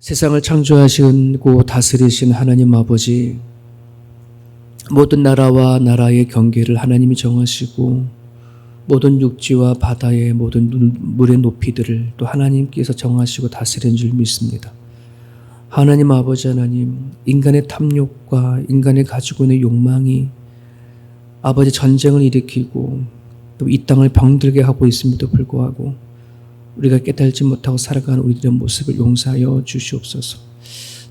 세상을 창조하시고 다스리신 하나님 아버지, 모든 나라와 나라의 경계를 하나님이 정하시고, 모든 육지와 바다의 모든 눈- 물의 높이들을 또 하나님께서 정하시고 다스린 줄 믿습니다. 하나님 아버지 하나님, 인간의 탐욕과 인간의 가지고 있는 욕망이 아버지 전쟁을 일으키고 또 이 땅을 병들게 하고 있음에도 불구하고 우리가 깨달지 못하고 살아가는 우리들의 모습을 용서하여 주시옵소서.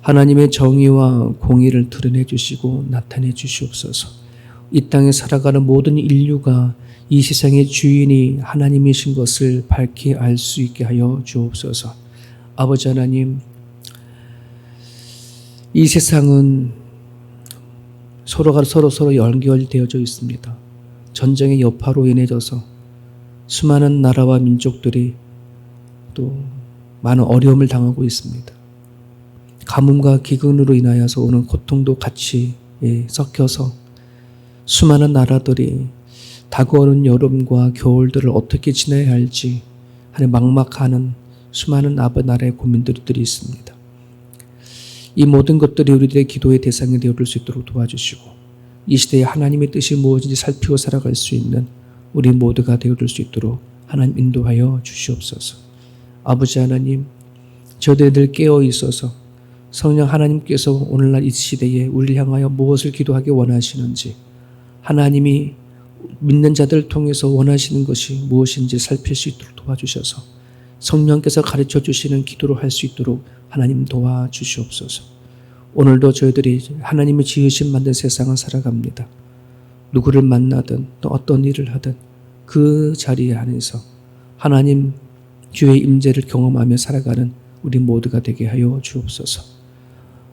하나님의 정의와 공의를 드러내 주시고 나타내 주시옵소서. 이 땅에 살아가는 모든 인류가 이 세상의 주인이 하나님이신 것을 밝히 알 수 있게 하여 주옵소서. 아버지 하나님, 이 세상은 서로가 서로 서로 연결되어져 있습니다. 전쟁의 여파로 인해져서 수많은 나라와 민족들이 또 많은 어려움을 당하고 있습니다. 가뭄과 기근으로 인하여서 오는 고통도 같이 예, 섞여서 수많은 나라들이 다가오는 여름과 겨울들을 어떻게 지내야 할지 하는 막막하는 수많은 아버 나라의 고민들이 있습니다. 이 모든 것들이 우리들의 기도의 대상이 되어줄 수 있도록 도와주시고 이 시대에 하나님의 뜻이 무엇인지 살피고 살아갈 수 있는 우리 모두가 되어줄 수 있도록 하나님 인도하여 주시옵소서. 아버지 하나님, 저들들 깨어 있어서 성령 하나님께서 오늘날 이 시대에 우리를 향하여 무엇을 기도하기 원하시는지 하나님이 믿는 자들을 통해서 원하시는 것이 무엇인지 살필 수 있도록 도와주셔서 성령께서 가르쳐 주시는 기도로 할수 있도록 하나님 도와 주시옵소서. 오늘도 저희들이 하나님의 지으신 만든 세상을 살아갑니다. 누구를 만나든 또 어떤 일을 하든 그 자리에 안에서 하나님 주의 임재를 경험하며 살아가는 우리 모두가 되게 하여 주옵소서.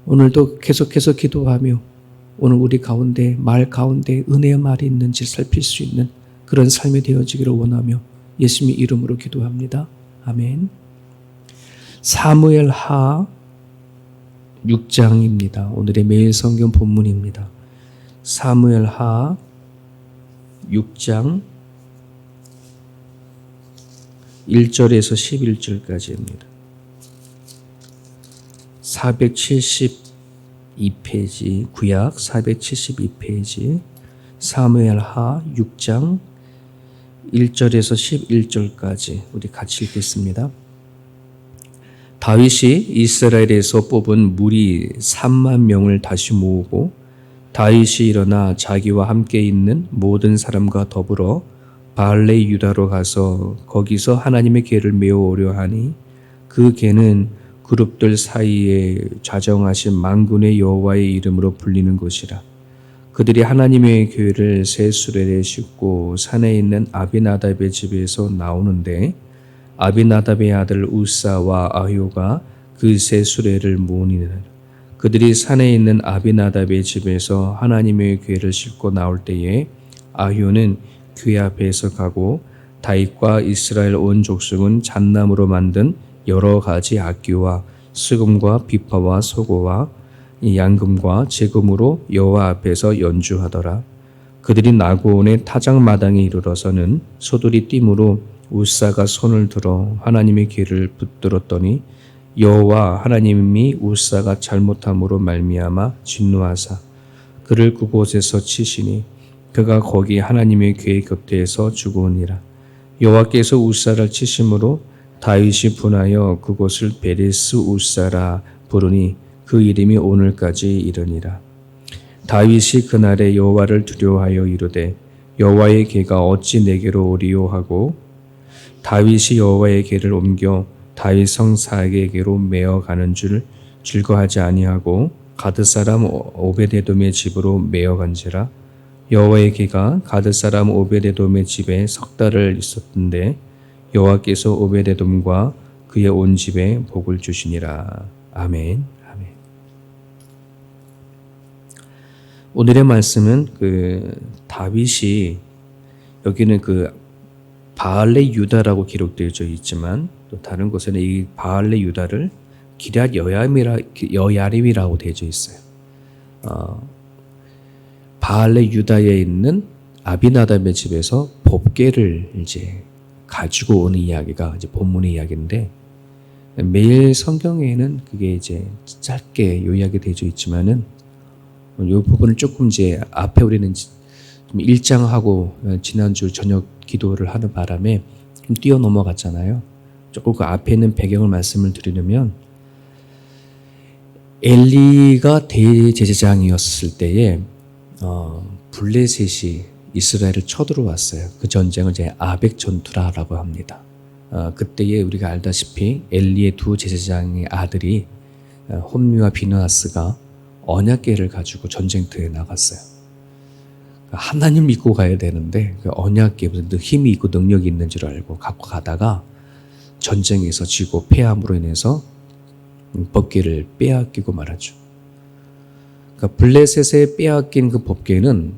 오늘도 계속해서 기도하며 오늘 우리 가운데 말 가운데 은혜의 말이 있는지 살필 수 있는 그런 삶이 되어지기를 원하며 예수님의 이름으로 기도합니다. 아멘. 사무엘 하 6장입니다. 오늘의 매일 성경 본문입니다. 사무엘 하 6장 1절에서 11절까지입니다. 472페이지 구약 472페이지 사무엘 하 6장 1절에서 11절까지 우리 같이 읽겠습니다. 다윗이 이스라엘에서 뽑은 무리 3만 명을 다시 모으고 다윗이 일어나 자기와 함께 있는 모든 사람과 더불어 바알레 유다로 가서 거기서 하나님의 궤를 메어오려 하니 그 궤는 그룹들 사이에 좌정하신 만군의 여호와의 이름으로 불리는 것이라. 그들이 하나님의 궤를 새 수레에 싣고 산에 있는 아비나답의 집에서 나오는데 아비나답의 아들 우사와 아효가 그 새 수레를 모으니는 그들이 산에 있는 아비나답의 집에서 하나님의 궤를 싣고 나올 때에 아효는 궤 앞에서 가고 다윗과 이스라엘 온 족속은 잣나무로 만든 여러 가지 악기와 수금과 비파와 소고와 양금과 제금으로 여호와 앞에서 연주하더라. 그들이 나고온의 타작 마당에 이르러서는 소들이 띠므로 우사가 손을 들어 하나님의 귀를 붙들었더니 여호와 하나님이 우사가 잘못함으로 말미암아 진노하사 그를 그곳에서 치시니 그가 거기 하나님의 궤 곁에서 죽으니라. 여호와께서 우사를 치심으로 다윗이 분하여 그곳을 베레스 우사라 부르니 그 이름이 오늘까지 이르니라. 다윗이 그날에 여호와를 두려워하여 이르되 여호와의 궤가 어찌 내게로 오리요 하고 다윗이 여호와의 궤를 옮겨 다윗 성사에게로 메어 가는 줄 즐거하지 아니하고 가드 사람 오베데돔의 집으로 메어 간지라 여호와의 궤가 가드 사람 오베데돔의 집에 석 달을 있었던데 여호와께서 오베데돔과 그의 온 집에 복을 주시니라. 아멘. 아멘. 오늘의 말씀은 그 다윗이 여기는 그 바알레 유다라고 기록되어져 있지만 또 다른 곳에는 이 바알레 유다를 기럇 여야림이라 여야림이라고 되어져 있어요. 어, 바알레 유다에 있는 아비나답의 집에서 법궤를 이제 가지고 오는 이야기가 이제 본문의 이야기인데 매일 성경에는 그게 이제 짧게 요약이 되어 있지만은 이 부분을 조금 이제 앞에 우리는 좀 일장하고 어, 지난주 저녁 기도를 하는 바람에 좀 뛰어 넘어갔잖아요. 조금 그 앞에 있는 배경을 말씀을 드리려면 엘리가 대제사장이었을 때에 어, 블레셋이 이스라엘을 쳐들어왔어요. 그 전쟁을 이제 아벡 전투라라고 합니다. 어, 그때에 우리가 알다시피 엘리의 두 제사장의 아들이 어, 홈리와 비누아스가 언약궤를 가지고 전쟁터에 나갔어요. 하나님 믿고 가야 되는데 그 언약궤 무슨 힘이 있고 능력이 있는 줄 알고 갖고 가다가 전쟁에서 지고 패함으로 인해서 법궤를 빼앗기고 말하죠. 그러니까 블레셋에 빼앗긴 그 법궤는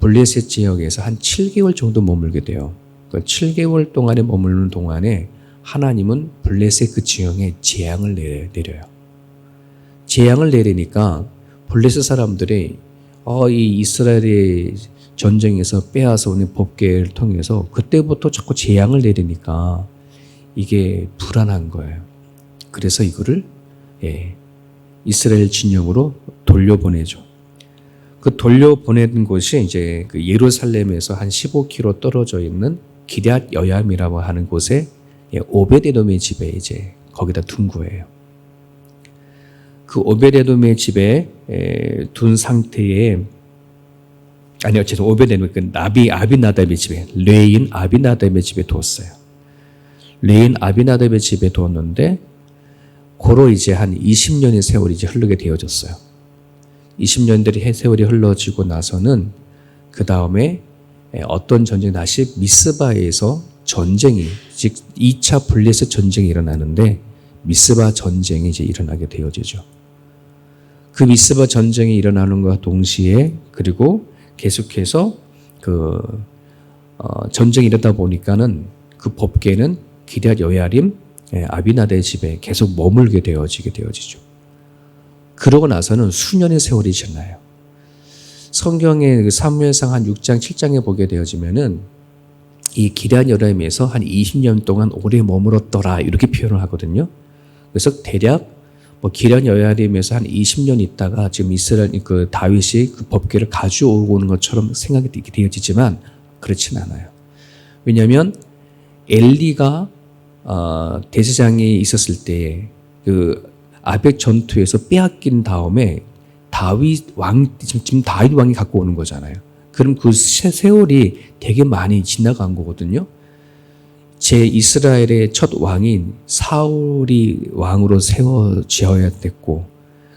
블레셋 지역에서 한 7개월 정도 머물게 돼요. 그 7개월 동안에 머무르는 동안에 하나님은 블레셋 그 지형에 재앙을 내려요. 재앙을 내리니까 블레셋 사람들이 어, 이 이스라엘의 전쟁에서 빼앗아 오는 법계를 통해서 그때부터 자꾸 재앙을 내리니까 이게 불안한 거예요. 그래서 이거를 예, 이스라엘 진영으로 돌려보내죠. 그 돌려보내는 곳이 이제 그 예루살렘에서 한 15km 떨어져 있는 기럇 여얌이라고 하는 곳에 예, 오베데돔의 집에 이제 거기다 둔 거예요. 그 오베데돔의 집에 에, 둔 상태에 아니요, 죄송 오베데돔 그 나비 아비나답의 집에 레인 아비나답의 집에 두었어요. 레인 아비나답의 집에 두었는데 고로 이제 한 20년의 세월이 이제 흐르게 되어졌어요. 20년들이 세월이 흘러지고 나서는 그 다음에 어떤 전쟁이 다시 미스바에서 전쟁이 즉 2차 블레셋 전쟁이 일어나는데 미스바 전쟁이 이제 일어나게 되어지죠. 그 미스바 전쟁이 일어나는 것과 동시에 그리고 계속해서 그 어, 전쟁이 일어다 보니까는 그 법계는 기럇 여야림 아비나데 집에 계속 머물게 되어지게 되어지죠. 그러고 나서는 수년의 세월이 지나요. 성경의 그 사무엘상 한 6장 7장에 보게 되어지면은 이 기란 여람에서 한 20년 동안 오래 머물었더라 이렇게 표현을 하거든요. 그래서 대략 뭐 기란 여야림에서 한 20년 있다가 지금 이스라엘 그 다윗이 그 법궤를 가져오고 오는 것처럼 생각이 되어지지만 그렇진 않아요. 왜냐하면 엘리가 어, 대제장이 있었을 때 그 아벡 전투에서 빼앗긴 다음에 다윗 왕 지금, 지금 다윗 왕이 갖고 오는 거잖아요. 그럼 그 세월이 되게 많이 지나간 거거든요. 제 이스라엘의 첫 왕인 사울이 왕으로 세워지어야 됐고,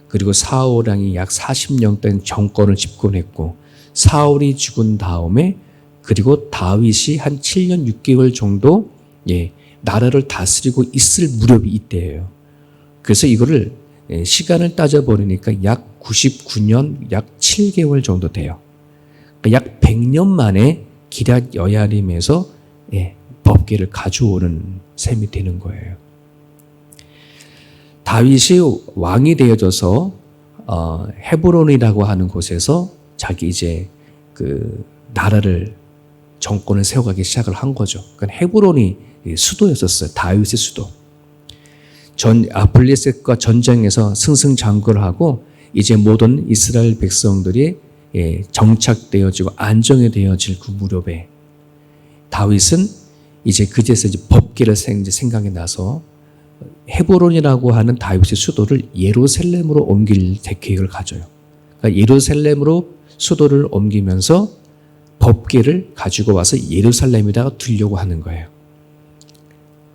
그리고 사울 왕이 약 40년 동안 정권을 집권했고, 사울이 죽은 다음에 그리고 다윗이 한 7년 6개월 정도 예, 나라를 다스리고 있을 무렵이 이때예요. 그래서 이거를 예, 시간을 따져버리니까 약 99년, 약 7개월 정도 돼요. 그러니까 약 100년 만에 기랏 여야림에서 예, 법계를 가져오는 셈이 되는 거예요. 다윗이 왕이 되어져서 어, 헤브론이라고 하는 곳에서 자기 이제 그 나라를 정권을 세워가기 시작을 한 거죠. 그러니까 헤브론이 수도였었어요. 다윗의 수도. 전 아플리셋과 전쟁에서 승승장구를 하고 이제 모든 이스라엘 백성들이 예, 정착되어지고 안정이 되어질 그 무렵에 다윗은 이제 그제서 이제 법계를 생각이 나서 헤브론이라고 하는 다윗의 수도를 예루살렘으로 옮길 계획을 가져요. 그러니까 예루살렘으로 수도를 옮기면서 법계를 가지고 와서 예루살렘에다가 두려고 하는 거예요.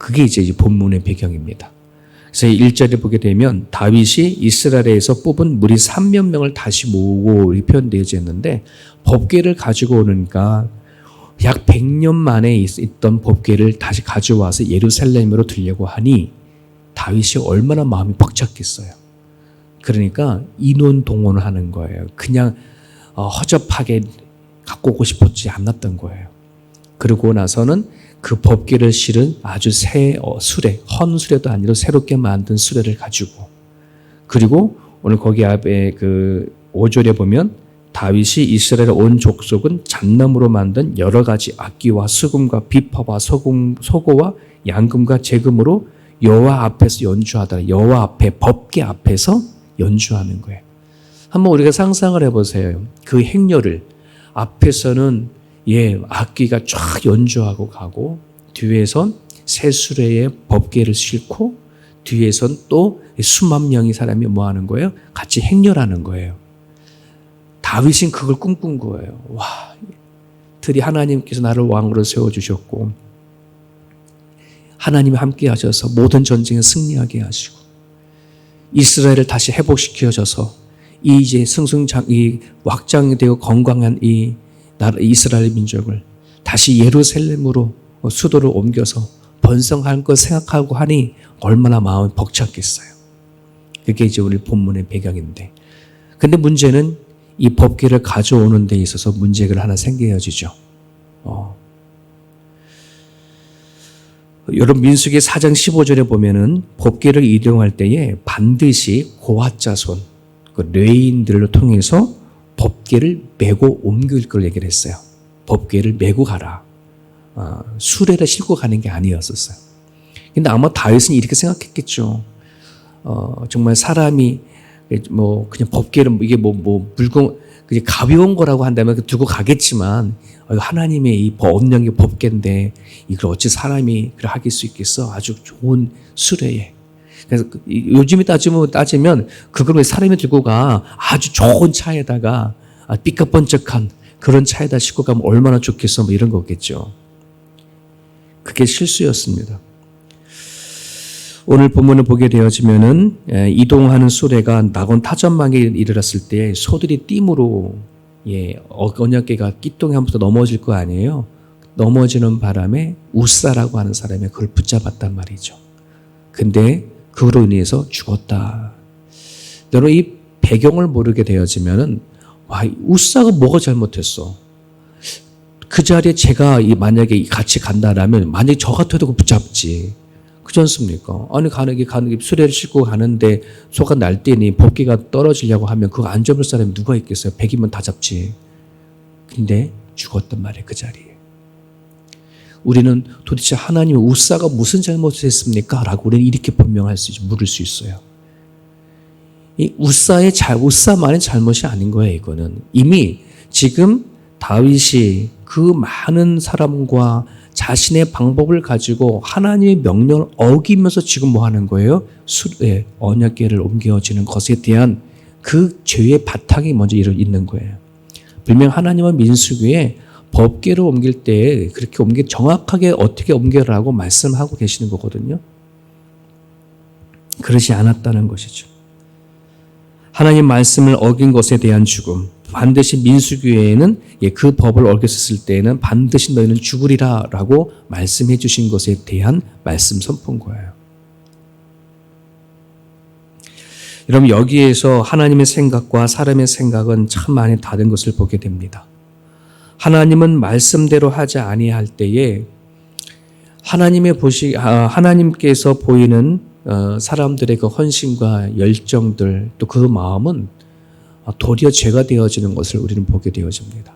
그게 이제 본문의 배경입니다. 그래서 1절에 보게 되면 다윗이 이스라엘에서 뽑은 무리 3만 명을 다시 모으고 표현되어져 있는데 법궤를 가지고 오니까 약 100년 만에 있던 법궤를 다시 가져와서 예루살렘으로 들려고 하니 다윗이 얼마나 마음이 벅찼겠어요. 그러니까 인원 동원을 하는 거예요. 그냥 어, 허접하게 갖고 오고 싶었지 않았던 거예요. 그러고 나서는 그 법기를 실은 아주 새 어, 수레, 헌 수레도 아니라 새롭게 만든 수레를 가지고 그리고 오늘 거기 앞에 그 5절에 보면 다윗이 이스라엘 온 족속은 잣나무로 만든 여러 가지 악기와 수금과 비파와 소금, 소고와 양금과 재금으로 여호와 앞에서 연주하다. 여호와 앞에 법계 앞에서 연주하는 거예요. 한번 우리가 상상을 해보세요. 그 행렬을 앞에서는 예 악기가 쫙 연주하고 가고 뒤에선 새 수레의 법계를 싣고 뒤에선 또 수만 명의 사람이 뭐 하는 거예요? 같이 행렬하는 거예요. 다윗은 그걸 꿈꾼 거예요. 와, 들이 하나님께서 나를 왕으로 세워주셨고, 하나님이 함께 하셔서 모든 전쟁에 승리하게 하시고, 이스라엘을 다시 회복시켜줘서, 이 이제 승승장, 이 확장이 되고 건강한 이 이스라엘 민족을 다시 예루살렘으로 수도를 옮겨서 번성할 것 생각하고 하니 얼마나 마음이 벅찼겠어요. 그게 이제 우리 본문의 배경인데. 근데 문제는 이 법계를 가져오는 데 있어서 문제가 하나 생겨지죠. 어. 여러분 민수기 4장 15절에 보면은 법계를 이동할 때에 반드시 고아자손 그 레인들을 통해서 법계를 메고 옮길 걸 얘기를 했어요. 법계를 메고 가라. 어, 수레를 싣고 가는 게 아니었었어요. 근데 아마 다윗은 이렇게 생각했겠죠. 어, 정말 사람이 뭐 그냥 법계를 이게 뭐뭐 물건 그게 가벼운 거라고 한다면 두고 가겠지만 어, 하나님의 이 법령의 법계인데 이걸 어찌 사람이 그래 하길 수 있겠어? 아주 좋은 수레에. 그래서 그- 이- 요즘에 따지면 따지면 그걸 왜 사람이 들고 가 아주 좋은 차에다가 아, 삐까번쩍한 그런 차에다 싣고 가면 얼마나 좋겠어? 뭐 이런 거겠죠. 그게 실수였습니다. 오늘 본문을 보게 되어지면은 에, 이동하는 수레가 낙원 타전망에 이르렀을 때 소들이 띠으로 예, 어- 언약계가 끼똥하면서 넘어질 거 아니에요. 넘어지는 바람에 우사라고 하는 사람이 그걸 붙잡았단 말이죠. 근데 그로 인해서 죽었다. 너는 이 배경을 모르게 되어지면은 와, 이 우사가 뭐가 잘못했어? 그 자리에 제가 이 만약에 같이 간다라면 만약에 저 같아도 그 붙잡지. 그렇지 않습니까? 아니 가는 게 가는 게 수레를 싣고 가는데 소가 날 때니 법기가 떨어지려고 하면 그거 안 잡을 사람이 누가 있겠어요? 백이면 다 잡지. 근데 죽었단 말이에요 그 자리에. 우리는 도대체 하나님 우사가 무슨 잘못을 했습니까? 라고 우리는 이렇게 변명할 수 있, 물을 수 있어요. 이 우사의 잘 우사만의 잘못이 아닌 거예요. 이거는 이미 지금 다윗이 그 많은 사람과 자신의 방법을 가지고 하나님의 명령을 어기면서 지금 뭐 하는 거예요? 수의 언약계를 옮겨지는 것에 대한 그 죄의 바탕이 먼저 있는 거예요. 분명 하나님은 민수기에 법계를 옮길 때 그렇게 옮겨 정확하게 어떻게 옮겨라고 말씀하고 계시는 거거든요. 그러지 않았다는 것이죠. 하나님 말씀을 어긴 것에 대한 죽음. 반드시 민수교회에는 예, 그 법을 어겼을 때에는 반드시 너희는 죽으리라 라고 말씀해 주신 것에 대한 말씀 선포인 거예요. 여러분 여기에서 하나님의 생각과 사람의 생각은 참 많이 다른 것을 보게 됩니다. 하나님은 말씀대로 하지 아니할 때에 하나님의 보시 아, 하나님께서 보이는 어, 사람들의 그 헌신과 열정들 또 그 마음은 도리어 죄가 되어지는 것을 우리는 보게 되어집니다.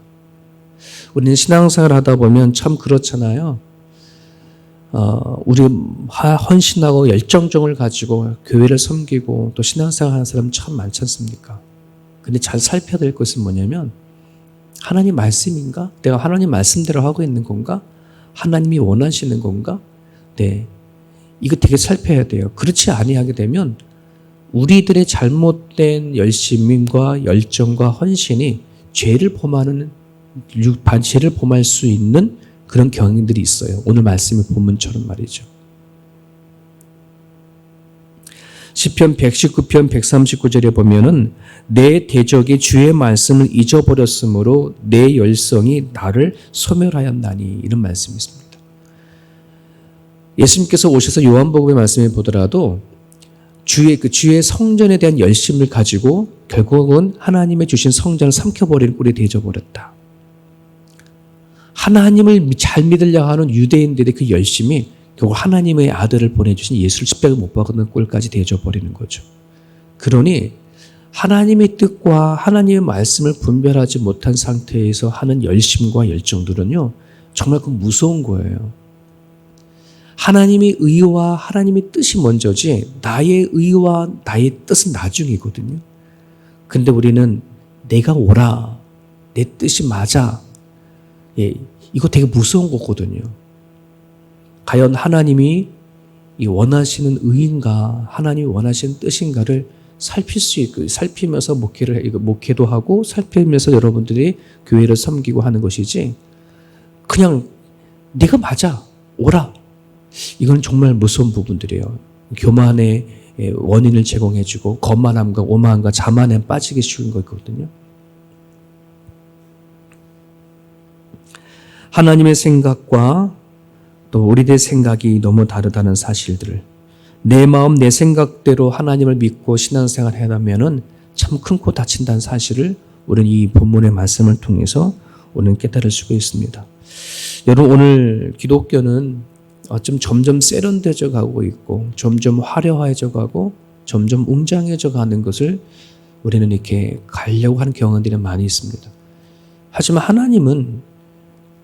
우리는 신앙생활 하다 보면 참 그렇잖아요. 어, 우리 하- 헌신하고 열정정을 가지고 교회를 섬기고 또 신앙생활 하는 사람 참 많지 않습니까? 근데 잘 살펴야 될 것은 뭐냐면 하나님 말씀인가? 내가 하나님 말씀대로 하고 있는 건가? 하나님이 원하시는 건가? 네. 이거 되게 살펴야 돼요. 그렇지 아니하게 되면 우리들의 잘못된 열심과 열정과 헌신이 죄를 범하는 죄를 범할 수 있는 그런 경향들이 있어요. 오늘 말씀의 본문처럼 말이죠. 시편 119편 139절에 보면은 내 대적이 주의 말씀을 잊어버렸으므로 내 열성이 나를 소멸하였나니 이런 말씀이 있습니다. 예수님께서 오셔서 요한복음의 말씀을 보더라도 주의 그 주의 성전에 대한 열심을 가지고 결국은 하나님의 주신 성전을 삼켜버리는 꼴이 되어버렸다. 하나님을 잘 믿으려 하는 유대인들의 그 열심이 결국 하나님의 아들을 보내주신 예수를 십자가 못 박는 꼴까지 되어버리는 거죠. 그러니 하나님의 뜻과 하나님의 말씀을 분별하지 못한 상태에서 하는 열심과 열정들은요 정말 그 무서운 거예요. 하나님의 의와 하나님의 뜻이 먼저지 나의 의와 나의 뜻은 나중이거든요. 근데 우리는 내가 오라. 내 뜻이 맞아. 예, 이거 되게 무서운 거거든요. 과연 하나님이 이 원하시는 의인가, 하나님이 원하시는 뜻인가를 살필 수 있고, 살피면서 목회를, 목회도 하고, 살피면서 여러분들이 교회를 섬기고 하는 것이지, 그냥 내가 맞아. 오라. 이건 정말 무서운 부분들이에요. 교만의 예, 원인을 제공해주고, 거만함과 오만함과 자만에 빠지기 쉬운 거거든요. 하나님의 생각과 또 우리들의 생각이 너무 다르다는 사실들을 내 마음 내 생각대로 하나님을 믿고 신앙생활 해나면은 참 큰코 다친다는 사실을 우리는 이 본문의 말씀을 통해서 우리는 깨달을 수가 있습니다. 여러분 오늘 기독교는 좀 점점 세련되져 가고 있고 점점 화려해져 가고 점점 웅장해져 가는 것을 우리는 이렇게 가려고 하는 경험들이 많이 있습니다. 하지만 하나님은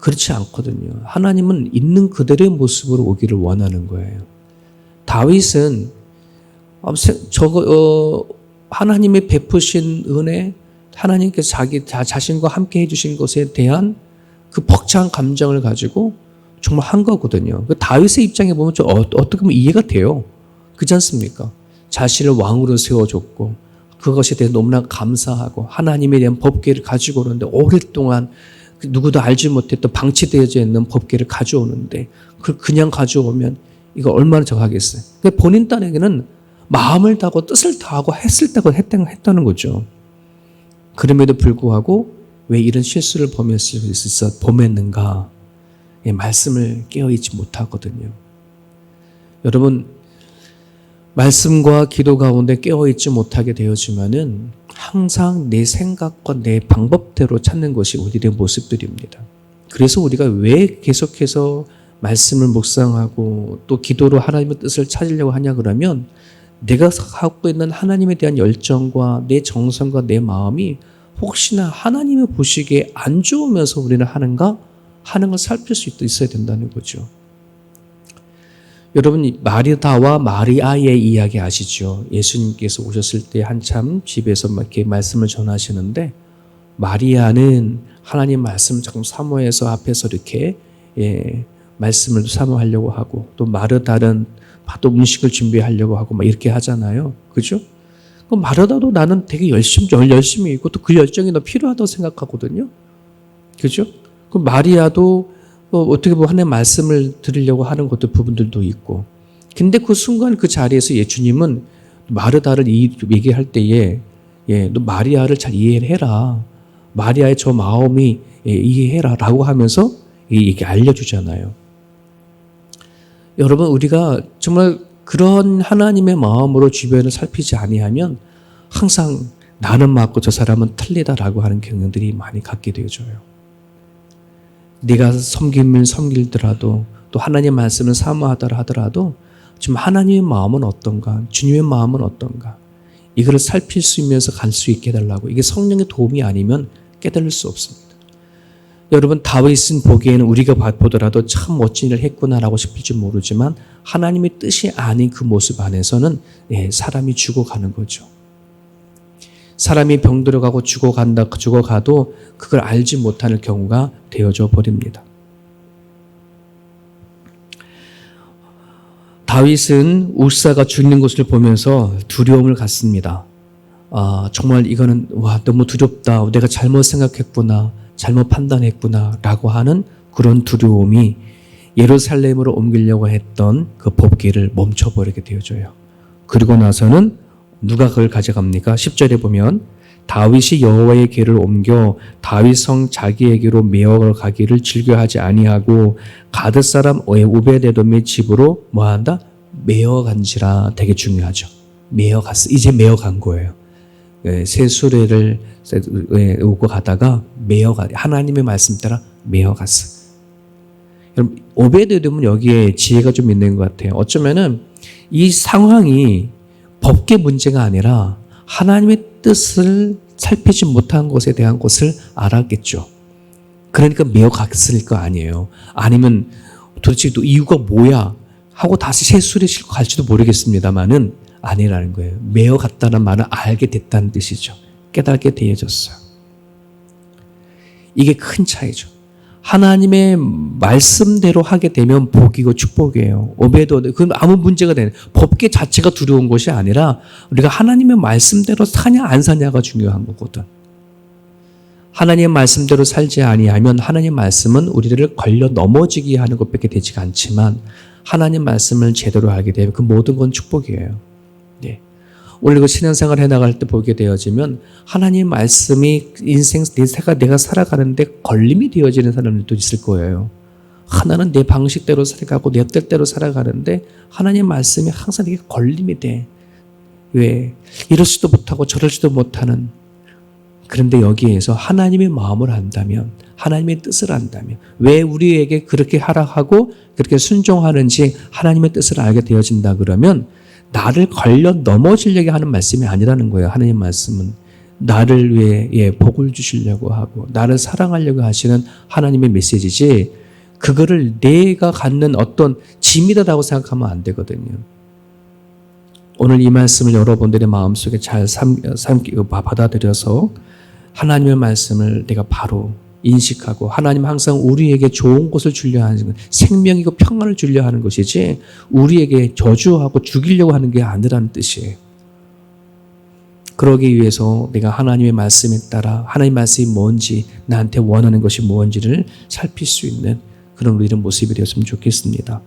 그렇지 않거든요. 하나님은 있는 그대로의 모습으로 오기를 원하는 거예요. 다윗은 저거 어, 하나님의 베푸신 은혜, 하나님께서 자기 자, 자신과 함께 해주신 것에 대한 그 벅찬 감정을 가지고 정말 한 거거든요. 그 다윗의 입장에 보면 좀 어, 어떻게 보면 이해가 돼요. 그렇지 않습니까? 자신을 왕으로 세워줬고 그것에 대해 너무나 감사하고 하나님에 대한 법계를 가지고 오는데 오랫동안 그 누구도 알지 못했던 방치되어져 있는 법계를 가져오는데 그걸 그냥 가져오면 이거 얼마나 적하겠어요. 그러니까 본인 딸에게는 마음을 다하고 뜻을 다하고 했을 때고 했다는 거죠. 그럼에도 불구하고 왜 이런 실수를 범했을 수 있어 범했는가? 예, 말씀을 깨어 있지 못하거든요. 여러분 말씀과 기도 가운데 깨어있지 못하게 되어지만은 항상 내 생각과 내 방법대로 찾는 것이 우리의 모습들입니다. 그래서 우리가 왜 계속해서 말씀을 묵상하고 또 기도로 하나님의 뜻을 찾으려고 하냐 그러면 내가 갖고 있는 하나님에 대한 열정과 내 정성과 내 마음이 혹시나 하나님의 보시기에 안 좋으면서 우리는 하는가 하는 걸 살필 수 있어야 된다는 거죠. 여러분 마리다와 마리아의 이야기 아시죠? 예수님께서 오셨을 때 한참 집에서 이렇게 말씀을 전하시는데 마리아는 하나님 말씀 조금 사모해서 앞에서 이렇게 예, 말씀을 사모하려고 하고 또 마르다는 또 음식을 준비하려고 하고 막 이렇게 하잖아요. 그죠? 그 마르다도 나는 되게 열심히 열심히 있고 또 그 열정이 더 필요하다고 생각하거든요. 그죠? 그 마리아도 어, 어떻게 보면 하나님 말씀을 들으려고 하는 것도 부분들도 있고. 근데 그 순간 그 자리에서 예수님은 마르다를 얘기할 때에 예, 너 마리아를 잘 이해해라. 마리아의 저 마음이 예, 이해해라 라고 하면서 이게 알려주잖아요. 여러분 우리가 정말 그런 하나님의 마음으로 주변을 살피지 아니하면 항상 나는 맞고 저 사람은 틀리다라고 하는 경향들이 많이 갖게 되어져요. 네가 섬김을 섬길더라도 또 하나님 말씀을 사모하더라 하더라도 지금 하나님의 마음은 어떤가? 주님의 마음은 어떤가? 이거를 살필 수 있면서 갈 수 있게 해달라고. 이게 성령의 도움이 아니면 깨달을 수 없습니다. 여러분 다윗은 보기에는 우리가 보더라도 참 멋진 일을 했구나라고 싶을지 모르지만 하나님의 뜻이 아닌 그 모습 안에서는 예, 사람이 죽어가는 거죠. 사람이 병들어가고 죽어간다, 죽어가도 그걸 알지 못하는 경우가 되어져 버립니다. 다윗은 울사가 죽는 것을 보면서 두려움을 갖습니다. 아, 정말 이거는 와 너무 두렵다. 내가 잘못 생각했구나. 잘못 판단했구나 라고 하는 그런 두려움이 예루살렘으로 옮기려고 했던 그 법기를 멈춰버리게 되어져요. 그리고 나서는 누가 그걸 가져갑니까? 10절에 보면 다윗이 여호와의 궤를 옮겨 다윗성 자기에게로 메어 가기를 즐겨하지 아니하고 가드 사람 오베데돔의 집으로 뭐한다? 메어 간지라 되게 중요하죠. 메어 갔어. 이제 메어 간 거예요. 예, 새 수레를 예, 오고 가다가 메어 가 하나님의 말씀 따라 메어 갔어. 여러분 오베데돔은 여기에 지혜가 좀 있는 것 같아요. 어쩌면은 이 상황이 법계 문제가 아니라 하나님의 뜻을 살피지 못한 것에 대한 것을 알았겠죠. 그러니까 매어 갔을 거 아니에요. 아니면 도대체 또 이유가 뭐야? 하고 다시 세술에 싣고 갈지도 모르겠습니다만은 아니라는 거예요. 매어 갔다는 말은 알게 됐다는 뜻이죠. 깨닫게 되어졌어요. 이게 큰 차이죠. 하나님의 말씀대로 하게 되면 복이고 축복이에요. 오베도 그건 아무 문제가 되는 법계 자체가 두려운 것이 아니라 우리가 하나님의 말씀대로 사냐 안 사냐가 중요한 거거든. 하나님의 말씀대로 살지 아니하면 하나님 말씀은 우리들을 걸려 넘어지게 하는 것밖에 되지가 않지만 하나님 말씀을 제대로 알게 되면 그 모든 건 축복이에요. 네. 오늘 그 신앙생활 해나갈 때 보게 되어지면 하나님 말씀이 인생 내가 내가 살아가는데 걸림이 되어지는 사람들도 있을 거예요. 하나는 내 방식대로 살아가고 내 뜻대로 살아가는데 하나님 말씀이 항상 이게 걸림이 돼. 왜 이럴수도 못하고 저럴수도 못하는 그런데 여기에서 하나님의 마음을 안다면 하나님의 뜻을 안다면 왜 우리에게 그렇게 하락하고 그렇게 순종하는지 하나님의 뜻을 알게 되어진다 그러면 나를 걸려 넘어지려고 하는 말씀이 아니라는 거예요. 하나님 말씀은 나를 위해 예, 복을 주시려고 하고 나를 사랑하려고 하시는 하나님의 메시지지 그거를 내가 갖는 어떤 짐이다라고 생각하면 안 되거든요. 오늘 이 말씀을 여러분들의 마음속에 잘 삼, 삼, 받아들여서 하나님의 말씀을 내가 바로 인식하고 하나님 항상 우리에게 좋은 것을 주려 하는 것, 생명이고 평안을 주려 하는 것이지 우리에게 저주하고 죽이려고 하는 게 아니라는 뜻이에요. 그러기 위해서 내가 하나님의 말씀에 따라 하나님 말씀이 뭔지 나한테 원하는 것이 뭔지를 살필 수 있는 그런 우리의 모습이 되었으면 좋겠습니다.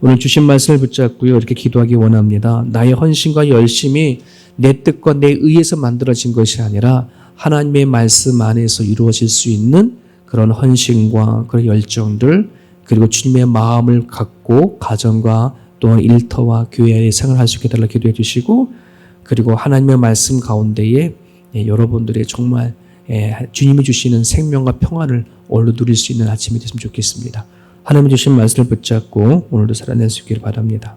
오늘 주신 말씀을 붙잡고요. 이렇게 기도하기 원합니다. 나의 헌신과 열심이 내 뜻과 내 의에서 만들어진 것이 아니라 하나님의 말씀 안에서 이루어질 수 있는 그런 헌신과 그런 열정들 그리고 주님의 마음을 갖고 가정과 또한 일터와 교회에 생활할 수 있게 달라 기도해 주시고 그리고 하나님의 말씀 가운데에 예, 여러분들의 정말 예, 주님이 주시는 생명과 평안을 얼로 누릴 수 있는 아침이 됐으면 좋겠습니다. 하나님 주신 말씀을 붙잡고 오늘도 살아낼 수 있기를 바랍니다.